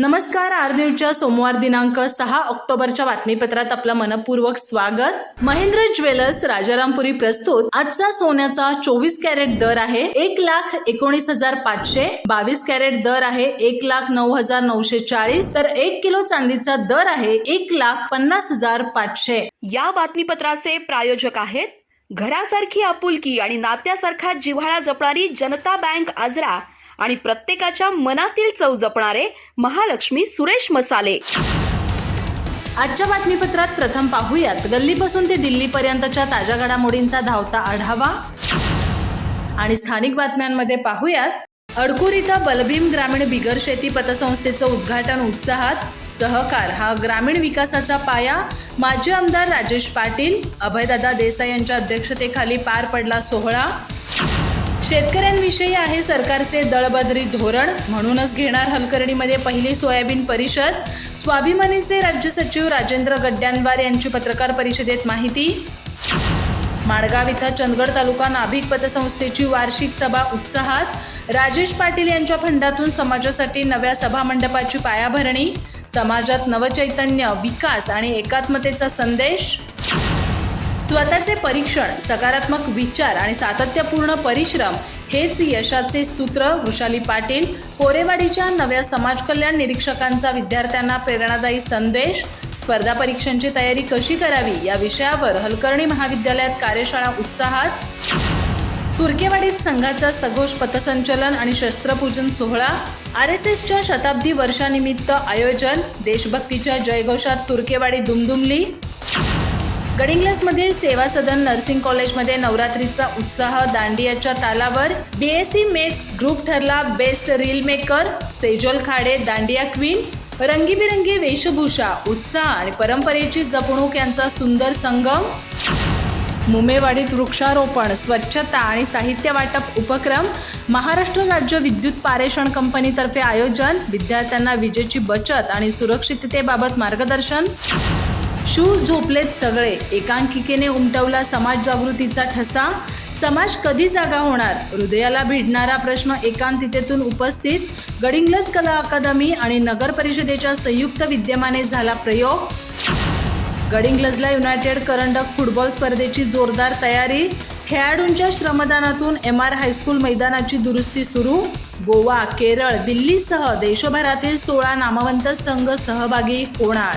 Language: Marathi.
नमस्कार आर न्यूजच्या सोमवार दिनांक सहा ऑक्टोबरच्या बातमीपत्रात आपलं मनपूर्वक स्वागत. महेंद्र ज्वेलर्स राजारामपुरी प्रस्तुत. आजचा सोन्याचा चोवीस कॅरेट दर आहे एक लाख एकोणीस हजार पाचशे बावीस कॅरेट दर आहे एक लाख नऊ हजार नऊशे चाळीस तर एक किलो चांदीचा दर आहे एक लाख पन्नास हजार पाचशे. या बातमीपत्राचे प्रायोजक आहेत घरासारखी आपुलकी आणि नात्यासारखा जिव्हाळा जपणारी जनता बँक आजरा आणि प्रत्येकाच्या मनातील चव जपणारे महालक्ष्मी सुरेश मसाले. आजच्या बातमीपत्रात प्रथम पाहूयात. गल्लीपासून ते दिल्लीपर्यंतच्या ताज्या घडामोडींचा धावता आढावा. आणि स्थानिक बातम्यांमध्ये पाहूयात. अडकूर इथं बलभीम ग्रामीण बिगर शेती पतसंस्थेचं उद्घाटन उत्साहात. सहकार हा ग्रामीण विकासाचा पाया. माजी आमदार राजेश पाटील अभयदादा देसाई यांच्या अध्यक्षतेखाली पार पडला सोहळा. शेतकऱ्यांविषयी आहे सरकारचे दळबदरी धोरण. म्हणूनच घेणार हलकर्णीमध्ये पहिली सोयाबीन परिषद. स्वाभिमानीचे राज्य सचिव राजेंद्र गड्ड्यांवार यांची पत्रकार परिषदेत माहिती. माडगाव इथं चंदगड तालुका नाभिक पतसंस्थेची वार्षिक सभा उत्साहात. राजेश पाटील यांच्या फंडातून समाजासाठी नव्या सभा मंडपाची पायाभरणी. समाजात नवचैतन्य विकास आणि एकात्मतेचा संदेश. स्वतःचे परीक्षण सकारात्मक विचार आणि सातत्यपूर्ण परिश्रम हेच यशाचे सूत्र. वृषाली पाटील कोरेवाडीच्या नव्या समाज कल्याण निरीक्षकांचा विद्यार्थ्यांना प्रेरणादायी संदेश. स्पर्धा परीक्षांची तयारी कशी करावी या विषयावर हलकर्णी महाविद्यालयात कार्यशाळा उत्साहात. तुर्केवाडीत संघाचा सघोष पथसंचलन आणि शस्त्रपूजन सोहळा. आर एस एसच्या शताब्दी वर्षानिमित्त आयोजन. देशभक्तीच्या जयघोषात तुर्केवाडी दुमदुमली. गडिंग्लसमध्ये सेवा सदन नर्सिंग कॉलेजमध्ये नवरात्रीचा उत्साह दांडियाच्या तालावर. बीएससी मेट्स ग्रुप ठरला best reel maker Sejal Khade dandiya queen रंगीबिरंगी वेशभूषा उत्साह आणि परंपरेची जपणूक यांचा सुंदर संगम. मुमेवाडीत वृक्षारोपण स्वच्छता आणि साहित्य वाटप उपक्रम. महाराष्ट्र राज्य विद्युत पारेषण कंपनीतर्फे आयोजन. विद्यार्थ्यांना विजेची बचत आणि सुरक्षिततेबाबत मार्गदर्शन. शूज झोपलेत सगळे. एकांकिकेने उमटवला समाज जागृतीचा ठसा. समाज कधी जागा होणार? हृदयाला भिडणारा प्रश्न एकांतितेतून उपस्थित. गडिंग्लज कला अकादमी आणि नगर परिषदेच्या संयुक्त विद्यमाने झाला प्रयोग. गडिंग्लजला युनायटेड करंडक फुटबॉल स्पर्धेची जोरदार तयारी. खेळाडूंच्या श्रमदानातून एम आर हायस्कूल मैदानाची दुरुस्ती सुरू. गोवा केरळ दिल्लीसह देशभरातील सोळा नामवंत संघ सहभागी होणार.